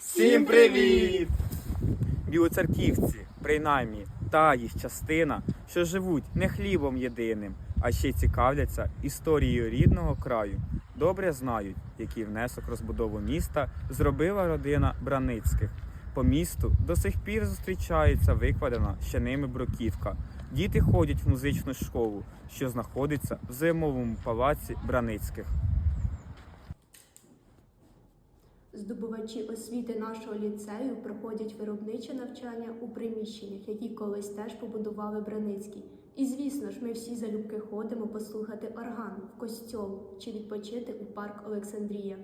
Всім привіт! Білоцерківці, принаймні, та їх частина, що живуть не хлібом єдиним, а ще й цікавляться історією рідного краю. Добре знають, який внесок розбудову міста зробила родина Браницьких. По місту до сих пір зустрічається викладена ще ними бруківка. Діти ходять в музичну школу, що знаходиться в зимовому палаці Браницьких. Здобувачі освіти нашого ліцею проходять виробниче навчання у приміщеннях, які колись теж побудували Браницький. І звісно ж, ми всі залюбки ходимо послухати орган в костьол чи відпочити у парк Олександрія.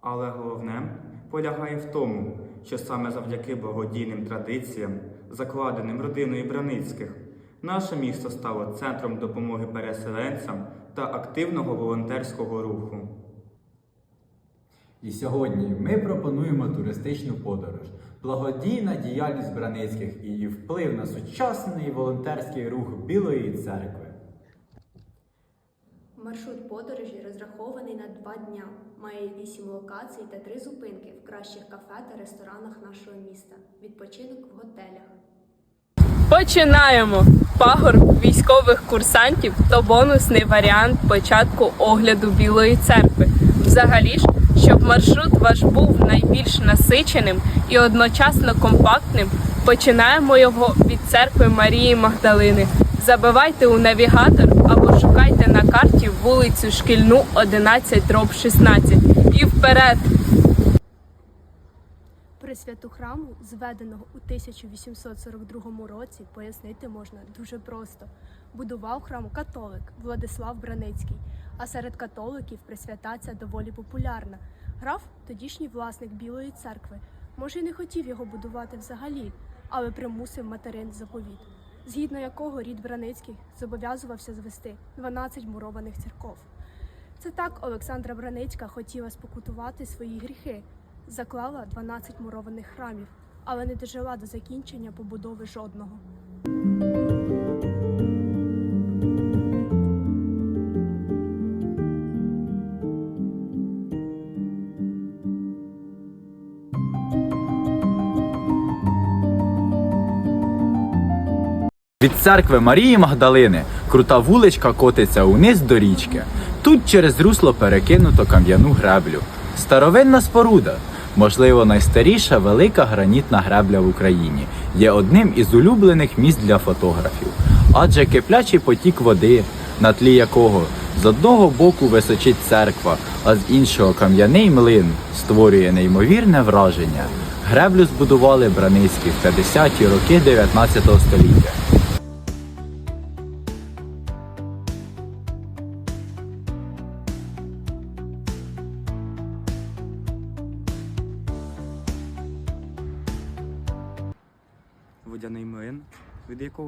Але головне полягає в тому, що саме завдяки благодійним традиціям, закладеним родиною Браницьких, наше місто стало центром допомоги переселенцям та активного волонтерського руху. І сьогодні ми пропонуємо туристичну подорож, благодійна діяльність Браницьких і її вплив на сучасний волонтерський рух Білої церкви. Маршрут подорожі розрахований на два дня. Має вісім локацій та три зупинки в кращих кафе та ресторанах нашого міста. Відпочинок в готелях. Починаємо! Пагорб військових курсантів то бонусний варіант початку огляду Білої церкви. Взагалі ж, маршрут ваш був найбільш насиченим і одночасно компактним, починаємо його від церкви Марії Магдалини. Забивайте у навігатор або шукайте на карті вулицю Шкільну 11 дроб 16. І вперед! Присвяту храму, зведеного у 1842 році, пояснити можна дуже просто. Будував храм католик Владислав Браницький, а серед католиків присвята ця доволі популярна. Граф, тодішній власник Білої церкви, може й не хотів його будувати взагалі, але примусив материн заповіт, згідно якого рід Браницьких зобов'язувався звести 12 мурованих церков. Це так Олександра Браницька хотіла спокутувати свої гріхи, заклала 12 мурованих храмів, але не дожила до закінчення побудови жодного. Від церкви Марії Магдалини крута вуличка котиться униз до річки. Тут через русло перекинуто кам'яну греблю. Старовинна споруда, можливо, найстаріша велика гранітна гребля в Україні, є одним із улюблених місць для фотографів. Адже киплячий потік води, на тлі якого з одного боку височить церква, а з іншого кам'яний млин створює неймовірне враження. Греблю збудували Браницькі в 50-ті роки 19 століття.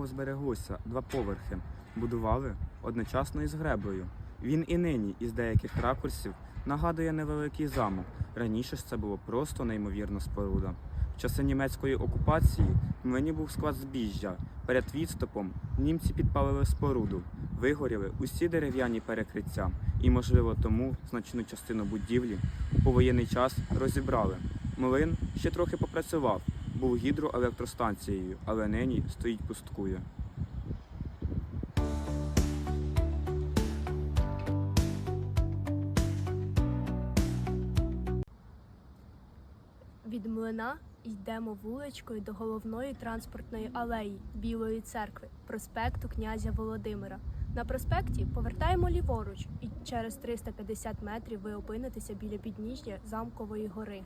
Збереглося два поверхи, будували одночасно із греблею. Він і нині із деяких ракурсів нагадує невеликий замок. Раніше ж це було просто неймовірна споруда. В часи німецької окупації в млині був склад збіжжя. Перед відступом німці підпалили споруду, вигоріли усі дерев'яні перекриття, і, можливо, тому значну частину будівлі у повоєнний час розібрали. Млин ще трохи попрацював, був гідроелектростанцією, але нині стоїть пусткує. Від млина йдемо вуличкою до головної транспортної алеї Білої церкви, проспекту князя Володимира. На проспекті повертаємо ліворуч, і через 350 метрів ви опинитеся біля підніжжя замкової гори.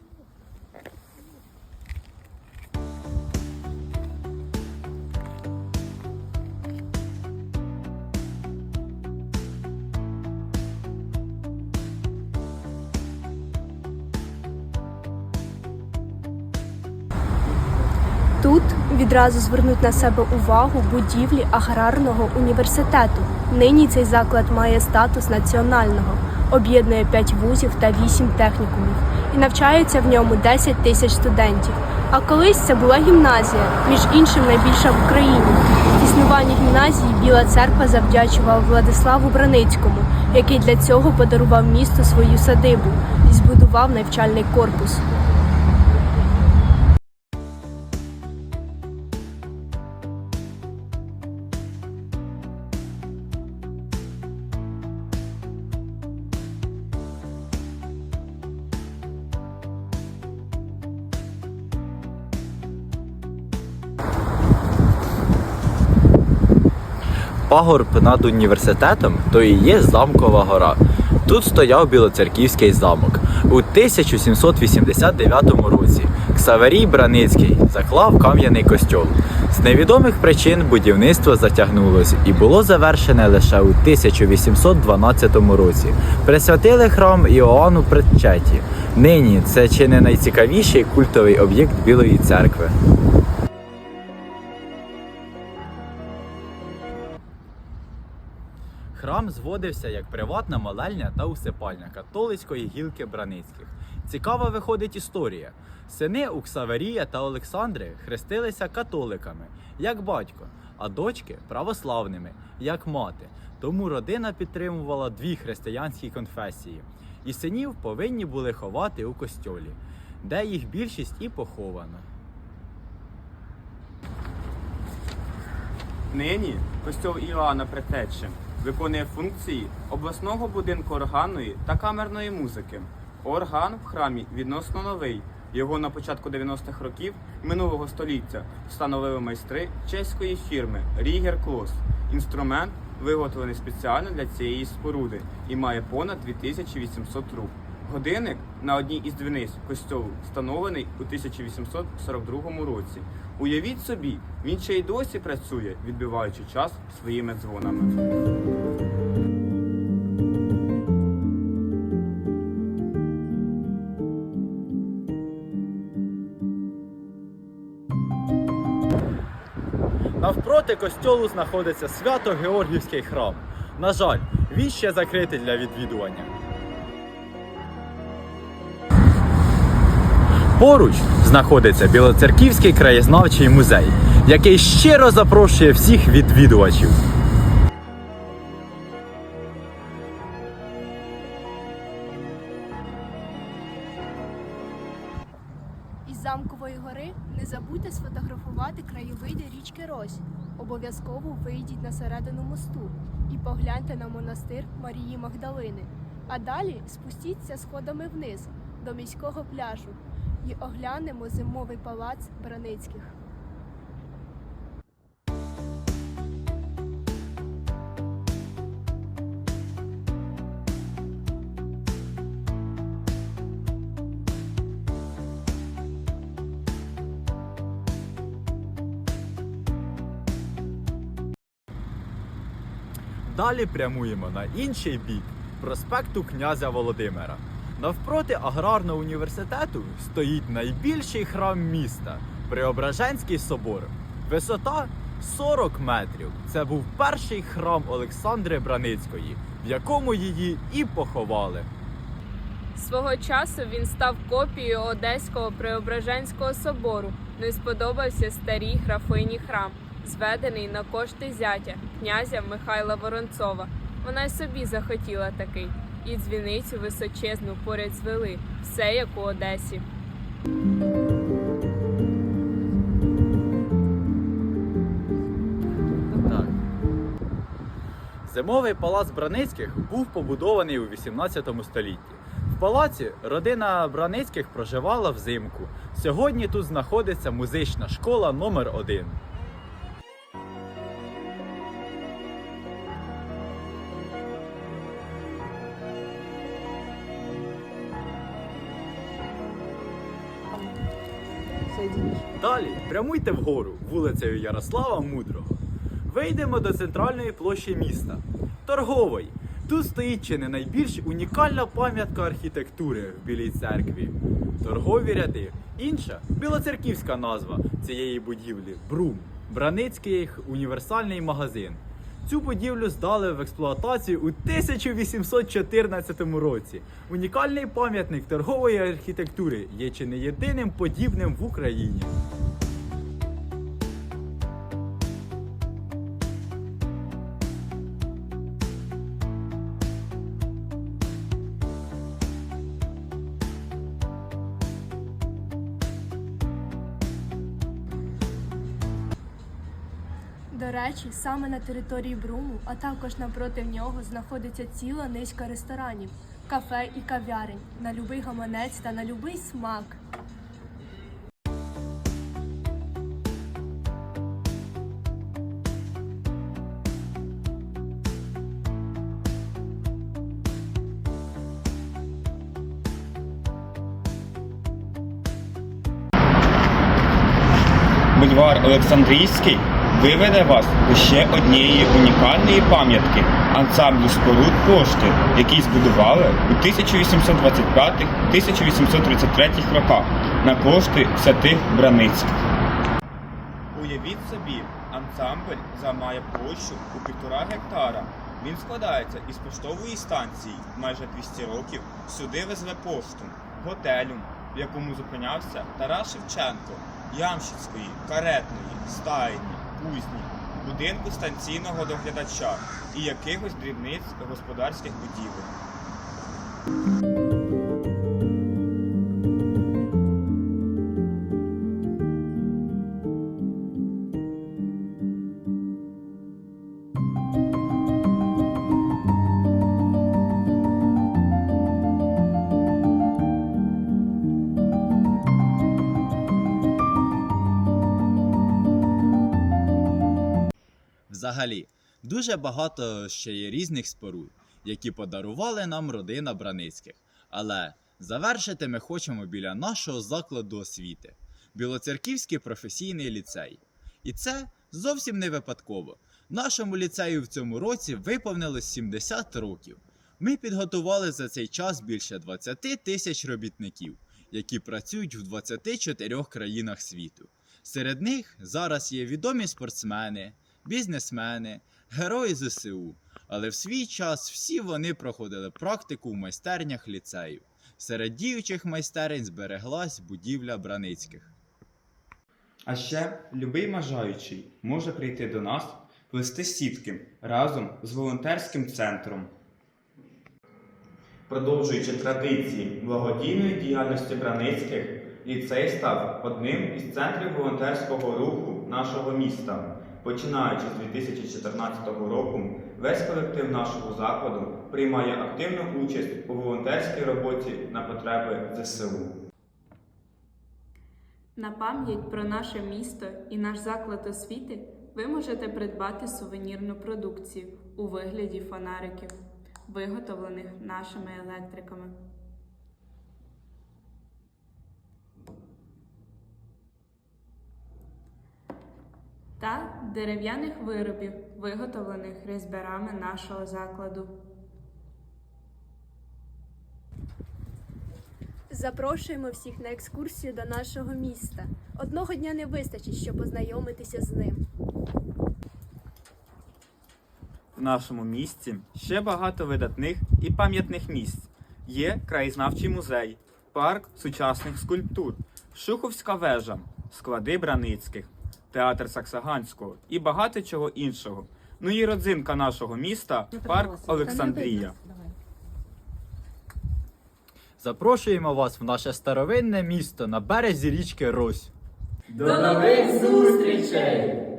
Тут відразу звернуть на себе увагу будівлі аграрного університету. Нині цей заклад має статус національного, об'єднує 5 вузів та 8 технікумів і навчається в ньому 10 тисяч студентів. А колись це була гімназія, між іншим найбільша в Україні. Існування гімназії Біла церква завдячувала Владиславу Браницькому, який для цього подарував місту свою садибу і збудував навчальний корпус. Пагорб над університетом, то і є замкова гора. Тут стояв Білоцерківський замок. У 1789 році Ксаверій Браницький заклав кам'яний костьол. З невідомих причин будівництво затягнулось і було завершене лише у 1812 році. Присвятили храм Іоанну Предчеті. Нині це чи не найцікавіший культовий об'єкт Білої церкви. Храм зводився як приватна молельня та усипальня католицької гілки Браницьких. Цікава виходить історія. Сини у Ксаверія та Олександри хрестилися католиками, як батько, а дочки православними, як мати. Тому родина підтримувала дві християнські конфесії. І синів повинні були ховати у костьолі, де їх більшість і похована. Нині костьол Іоанна Предтечі виконує функції обласного будинку органної та камерної музики. Орган в храмі відносно новий. Його на початку 90-х років минулого століття встановили майстри чеської фірми Рігер Клос. Інструмент виготовлений спеціально для цієї споруди і має понад 2800 труб. Годинник на одній із дзвіниць костьолу встановлений у 1842 році. Уявіть собі, він ще й досі працює, відбиваючи час своїми дзвонами. Навпроти костьолу знаходиться Свято-Георгівський храм. На жаль, він ще закритий для відвідування. Поруч знаходиться Білоцерківський краєзнавчий музей, який щиро запрошує всіх відвідувачів. Із замкової гори не забудьте сфотографувати краєвиди річки Рось. Обов'язково вийдіть на середину мосту і погляньте на монастир Марії Магдалини. А далі спустіться сходами вниз до міського пляжу і оглянемо зимовий палац Браницьких. Далі прямуємо на інший бік проспекту князя Володимира. Навпроти аграрного університету стоїть найбільший храм міста Преображенський собор. Висота 40 метрів. Це був перший храм Олександри Браницької, в якому її і поховали. Свого часу він став копією Одеського Преображенського собору. Не сподобався старій графині храм, зведений на кошти зятя князя Михайла Воронцова. Вона й собі захотіла такий, і дзвіницю височезну поряд звели, все як у Одесі. Зимовий палац Браницьких був побудований у 18 столітті. В палаці родина Браницьких проживала взимку. Сьогодні тут знаходиться музична школа номер 1 Далі прямуйте вгору вулицею Ярослава Мудрого. Вийдемо до центральної площі міста Торгової. Тут стоїть чи не найбільш унікальна пам'ятка архітектури в Білій церкві. Торгові ряди. Інша білоцерківська назва цієї будівлі Брум. Браницький універсальний магазин. Цю будівлю здали в експлуатацію у 1814 році. Унікальний пам'ятник торгової архітектури є чи не єдиним подібним в Україні. До речі, саме на території Бруму, а також напроти нього, знаходиться ціла низка ресторанів, кафе і кав'ярень на любий гаманець та на любий смак. Бульвар Олександрійський виведе вас до ще однієї унікальної пам'ятки ансамблю споруд пошти, який збудували у 1825-1833 роках на кошти святих Браницьких. Уявіть собі, ансамбль займає площу у півтора гектара. Він складається із поштової станції майже 200 років. Сюди везли пошту, готелю, в якому зупинявся Тарас Шевченко, Ямщицької, каретної, стайні, кузні, будинку станційного доглядача і якихось дрібниць господарських будівель. Взагалі, дуже багато ще є різних споруд, які подарували нам родина Браницьких. Але завершити ми хочемо біля нашого закладу освіти Білоцерківський професійний ліцей. І це зовсім не випадково. Нашому ліцею в цьому році виповнилось 70 років. Ми підготували за цей час більше 20 тисяч робітників, які працюють в 24 країнах світу. Серед них зараз є відомі спортсмени, бізнесмени, герої ЗСУ. Але в свій час всі вони проходили практику в майстернях ліцею. Серед діючих майстерень збереглась будівля Браницьких. А ще любий бажаючий може прийти до нас плести сітки разом з волонтерським центром. Продовжуючи традиції благодійної діяльності Браницьких, ліцей став одним із центрів волонтерського руху нашого міста. Починаючи з 2014 року, весь колектив нашого закладу приймає активну участь у волонтерській роботі на потреби ЗСУ. На пам'ять про наше місто і наш заклад освіти ви можете придбати сувенірну продукцію у вигляді фонариків, виготовлених нашими електриками. Та дерев'яних виробів, виготовлених різьбярами нашого закладу. Запрошуємо всіх на екскурсію до нашого міста. Одного дня не вистачить, щоб познайомитися з ним. В нашому місті ще багато видатних і пам'ятних місць. Є краєзнавчий музей, парк сучасних скульптур, Шуховська вежа, склади Браницьких, театр Саксаганського і багато чого іншого. Ну і родзинка нашого міста парк Олександрія. Запрошуємо вас в наше старовинне місто на березі річки Рось. До нових зустрічей!